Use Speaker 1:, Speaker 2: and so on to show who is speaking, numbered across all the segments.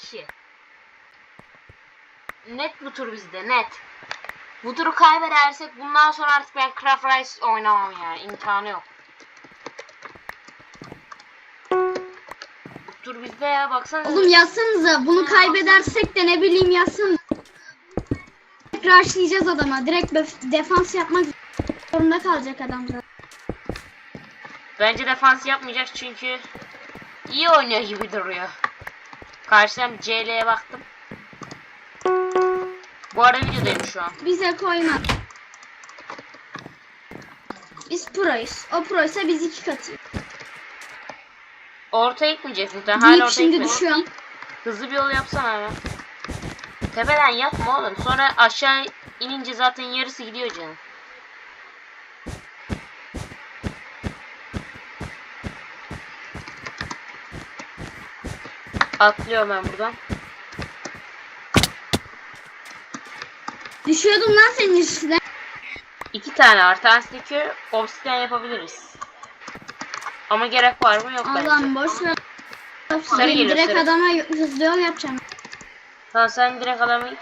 Speaker 1: kişi. Net bu tur bizde net. Bu turu kaybedersek bundan sonra artık ben Craft Rice oynamam yani imkanı yok. Bu tur bizde ya baksana.
Speaker 2: Oğlum yazsanıza bunu kaybedersek de ne bileyim yazsanıza. Rushlayacağız adama. Direkt defans yapmak zorunda kalacak adam.
Speaker 1: Bence defans yapmayacak çünkü iyi oynuyor gibi duruyor. Karşıdan CL'ye baktım. Bu arada videodayım şu an.
Speaker 2: Bize koyma. Biz proyuz. O proysa biz iki katı.
Speaker 1: Ortaya gitmeyecek muhtemelen. Hala
Speaker 2: şimdi
Speaker 1: gitmedi.
Speaker 2: düşüyorum.
Speaker 1: Hızlı bir yol yapsana hemen. Tepeden yapma oğlum. Sonra aşağı inince zaten yarısı gidiyor canım. Atlıyorum ben buradan.
Speaker 2: Düşüyordum lan senin üstüne.
Speaker 1: İki tane artansdaki obsidian yapabiliriz. Ama gerek var mı yok bence.
Speaker 2: Allah'ım boş ver.
Speaker 1: Sarı geliyor,
Speaker 2: direkt
Speaker 1: sarı.
Speaker 2: adama hızlı yol yapacağım.
Speaker 1: Tamam sen direkt adamı...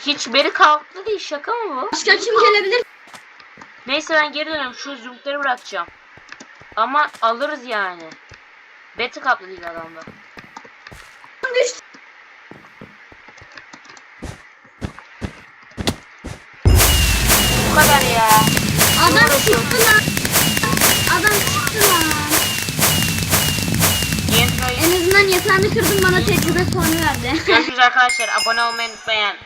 Speaker 1: Hiç beri kalktı değil şaka mı bu?
Speaker 2: Başka kim gelebilir?
Speaker 1: Neyse ben geri dönüyorum. Şu zümrütleri bırakacağım. Ama alırız yani. Beti kaplı değil adamda.
Speaker 2: Düştü.
Speaker 1: Bu kadar ya.
Speaker 2: Adam çıktı lan. Adam çıktı lan. En azından yatağını kırdım bana tecrübe puanı verdi.
Speaker 1: Görüşürüz arkadaşlar. Abone olmayı unutmayın.